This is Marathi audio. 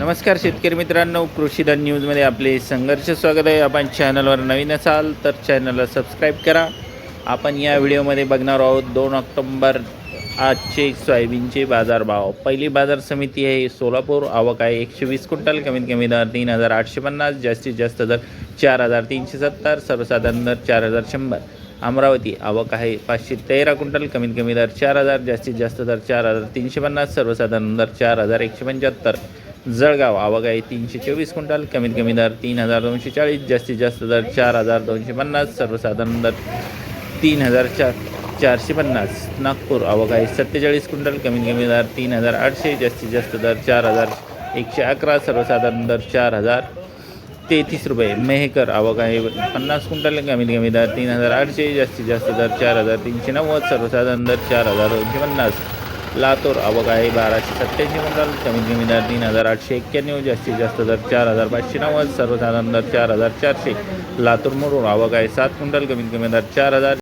नमस्कार शेतकरी मित्रांनो कृषीधन न्यूजमध्ये आपले संघर्ष स्वागत आहे. आपण चॅनलवर नवीन असाल तर चॅनलला सबस्क्राईब करा. आपण या व्हिडिओमध्ये बघणार आहोत दोन ऑक्टोंबर आजचे सोयाबीनचे बाजारभाव. पहिली बाजार समिती आहे सोलापूर आवक आहे एकशे वीस क्विंटल कमीत कमी दर तीन हजार आठशे पन्नास जास्तीत जास्त दर चार हजार तीनशे सत्तर सर्वसाधारण दर चार हजार शंभर. अमरावती आवक आहे पाचशे तेरा क्विंटल कमीत कमी दर चार हजार जास्तीत जास्त दर चार हजार तीनशे पन्नास सर्वसाधारण दर चार हजार एकशे पंच्याहत्तर. जळगाव. आवक आहे तीनशे चोवीस क्विंटल कमीत कमी दर तीन हजार दोनशे चाळीस जास्तीत जास्त दर चार हजार दोनशे पन्नास सर्वसाधारण दर तीन हजार चार चारशे पन्नास. नागपूर आवक आहे सत्तेचाळीस क्विंटल कमीत कमी दर तीन हजार आठशे जास्तीत जास्त दर चार हजार एकशे अकरा सर्वसाधारण दर चार हजार तेहतीस रुपये. मेहकर आवक आहे पन्नास क्विंटल कमीत कमी दर तीन हजार आठशे जास्तीत जास्त दर चार हजार तीनशे नव्वद सर्वसाधारण दर चार हजार दोनशे पन्नास. लातूर आवक आहे बाराशे सत्त्याऐंशी क्विंटल कमीत कमी दर तीन हजार आठशे एक्क्याण्णव जास्तीत जास्त दर चार हजार पाचशे नव्वद सर्वसाधारण दर चार हजार चारशे. लातूर मुरुड आवक आहे सात क्विंटल कमीत कमी दर चार हजार